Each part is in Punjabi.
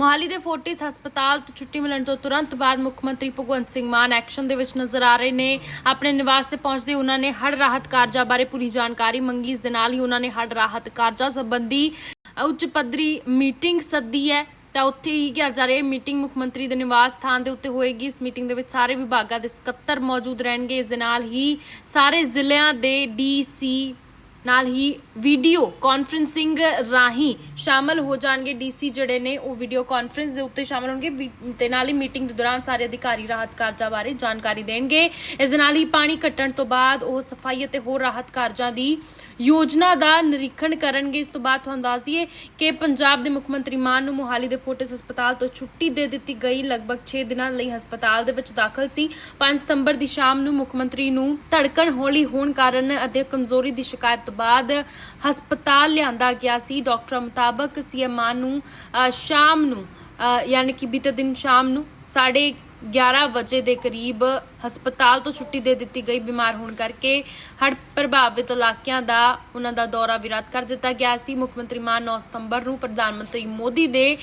ਮੋਹਾਲੀ ਦੇ ਫੋਰਟਿਸ ਹਸਪਤਾਲ ਤੋਂ ਛੁੱਟੀ ਮਿਲਣ ਤੋਂ ਤੁਰੰਤ ਬਾਅਦ ਮੁੱਖ ਮੰਤਰੀ ਭਗਵੰਤ ਸਿੰਘ ਮਾਨ ਐਕਸ਼ਨ ਦੇ ਵਿੱਚ ਨਜ਼ਰ ਆ ਰਹੇ ਨੇ। ਆਪਣੇ ਨਿਵਾਸ ਤੇ ਪਹੁੰਚਦੇ ਉਹਨਾਂ ਨੇ ਹੜ੍ਹ ਰਾਹਤ ਕਾਰਜਾਂ ਬਾਰੇ ਪੂਰੀ ਜਾਣਕਾਰੀ ਮੰਗੀ। ਇਸ ਦੇ ਨਾਲ ਹੀ ਉਹਨਾਂ ਨੇ ਹੜ੍ਹ ਰਾਹਤ ਕਾਰਜਾਂ ਸੰਬੰਧੀ ਉੱਚ ਪੱਧਰੀ ਮੀਟਿੰਗ ਸੱਦੀ ਹੈ। ਤਾਂ ਉੱਥੇ ਹੀ ਕਿਹਾ ਜਾ ਰਿਹਾ ਮੀਟਿੰਗ ਮੁੱਖ ਮੰਤਰੀ ਦੇ ਨਿਵਾਸ ਸਥਾਨ ਦੇ ਉੱਤੇ ਹੋਏਗੀ। ਇਸ ਮੀਟਿੰਗ ਦੇ ਵਿੱਚ ਸਾਰੇ ਵਿਭਾਗਾਂ ਦੇ ਸਕੱਤਰ ਮੌਜੂਦ ਰਹਿਣਗੇ। ਇਸ ਦੇ ਨਾਲ ਹੀ ਸਾਰੇ ਜ਼ਿਲ੍ਹਿਆਂ ਦੇ ਡੀਸੀ ਨਾਲ ਹੀ ਵੀਡੀਓ ਕਾਨਫਰੈਂਸਿੰਗ ਰਾਹੀਂ ਸ਼ਾਮਲ ਹੋ ਜਾਣਗੇ ਡੀਸੀ ਜਿਹੜੇ ਨੇ, ਉਹ ਵੀਡੀਓ ਕਾਨਫਰੰਸ ਦੇ ਉੱਤੇ ਸ਼ਾਮਲ ਹੋਣਗੇ। ਤੇ ਨਾਲ ਹੀ ਮੀਟਿੰਗ ਦੇ ਦੌਰਾਨ ਸਾਰੇ ਅਧਿਕਾਰੀ ਰਾਹਤ ਕਾਰਜਾਂ ਬਾਰੇ ਜਾਣਕਾਰੀ ਦੇਣਗੇ। ਇਸ ਨਾਲ ਹੀ ਪਾਣੀ ਕੱਟਣ ਤੋਂ ਬਾਅਦ ਉਹ ਸਫ਼ਾਈ ਅਤੇ ਹੋਰ ਰਾਹਤ ਕਾਰਜਾਂ ਦੀ ਯੋਜਨਾ ਦਾ ਨਿਰੀਖਣ ਕਰਨਗੇ। ਇਸ ਤੋਂ ਬਾਅਦ ਤੁਹਾਨੂੰ ਦੱਸ ਦਈਏ ਕਿ ਪੰਜਾਬ ਦੇ ਮੁੱਖ ਮੰਤਰੀ ਮਾਨ ਨੂੰ ਮੋਹਾਲੀ ਦੇ ਫੋਰਟਿਸ ਹਸਪਤਾਲ ਤੋਂ ਛੁੱਟੀ ਦੇ ਦਿੱਤੀ ਗਈ। ਲਗਭਗ 6 ਦਿਨਾਂ ਲਈ ਹਸਪਤਾਲ ਦੇ ਵਿੱਚ ਦਾਖਲ ਸੀ। 5 ਸਤੰਬਰ ਦੀ ਸ਼ਾਮ ਨੂੰ ਮੁੱਖ ਮੰਤਰੀ ਨੂੰ ਧੜਕਣ ਹੌਲੀ ਹੋਣ ਕਾਰਨ ਅਤੇ ਕਮਜ਼ੋਰੀ ਦੀ ਸ਼ਿਕਾਇਤ ਤੋਂ ਬਾਅਦ ਹਸਪਤਾਲ ਲਿਆਂਦਾ ਗਿਆ ਸੀ। ਡਾਕਟਰਾਂ ਮੁਤਾਬਕ ਸੀਐਮ ਮਾਨ ਨੂੰ ਸ਼ਾਮ ਨੂੰ ਯਾਨੀ ਕਿ ਬੀਤੇ ਦਿਨ ਸ਼ਾਮ ਨੂੰ ਸਾਡੇ 11 ਵਜੇ ਦੇ ਕਰੀਬ ਹਸਪਤਾਲ ਤੋਂ ਛੁੱਟੀ ਦੇ ਦਿੱਤੀ ਗਈ ਬਿਮਾਰ ਹੋਣ ਕਰਕੇ ਹੜ ਪ੍ਰਭਾਵਿਤ ਇਲਾਕਿਆਂ ਦਾ ਉਹਨਾਂ ਦਾ ਦੌਰਾ ਵੀ ਰੱਦ ਕਰ ਦਿੱਤਾ ਗਿਆ ਸੀ। ਮੁੱਖ ਮੰਤਰੀ ਮਾਨ 9 ਸਤੰਬਰ ਨੂੰ ਪ੍ਰਧਾਨ ਮੰਤਰੀ ਮੋਦੀ ਦੇ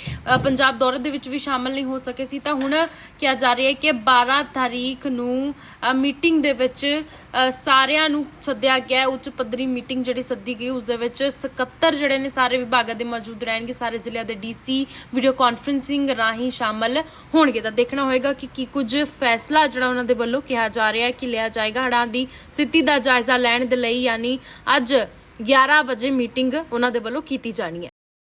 ਪੰਜਾਬ ਦੌਰੇ ਦੇ ਵਿੱਚ ਵੀ ਸ਼ਾਮਲ ਨਹੀਂ ਹੋ ਸਕੇ ਸੀ। ਤਾਂ ਹੁਣ ਕਿਹਾ ਜਾ ਰਿਹਾ ਹੈ ਕਿ 12 ਤਾਰੀਖ ਨੂੰ ਮੀਟਿੰਗ ਦੇ ਵਿੱਚ ਸਾਰਿਆਂ ਨੂੰ ਸੱਦਿਆ ਗਿਆ ਉੱਚ ਪੱਧਰੀ ਮੀਟਿੰਗ ਜਿਹੜੀ ਸੱਦੀ ਗਈ, ਉਸ ਦੇ ਵਿੱਚ ਸਕੱਤਰ ਜਿਹੜੇ ਨੇ ਸਾਰੇ ਵਿਭਾਗਾਂ ਦੇ ਮੌਜੂਦ ਰਹਿਣਗੇ। ਸਾਰੇ ਜ਼ਿਲ੍ਹਿਆਂ ਦੇ ਡੀਸੀ, ਵੀਡੀਓ ਕਾਨਫਰੈਂਸਿੰਗ ਰਾਹੀਂ ਸ਼ਾਮਲ ਹੋਣਗੇ। ਤਾਂ ਦੇਖਣਾ ਹੋਏਗਾ ਕਿ ਕੀ ਕੁਝ ਫੈਸਲਾ ਜਿਹੜਾ ਉਹਨਾਂ ਦੇ ਵੱਲੋਂ ਕਿਹਾ ਜਾ ਰਿਹਾ ਹੈ ਕਿ ਲਿਆ ਜਾਏਗਾ। ਹੜ੍ਹਾਂ ਦੀ ਸਥਿਤੀ ਦਾ ਜਾਇਜ਼ਾ ਲੈਣ ਦੇ ਲਈ ਯਾਨੀ ਅੱਜ 11 ਵਜੇ ਮੀਟਿੰਗ ਉਹਨਾਂ ਦੇ ਵੱਲੋਂ ਕੀਤੀ ਜਾਣੀ ਹੈ।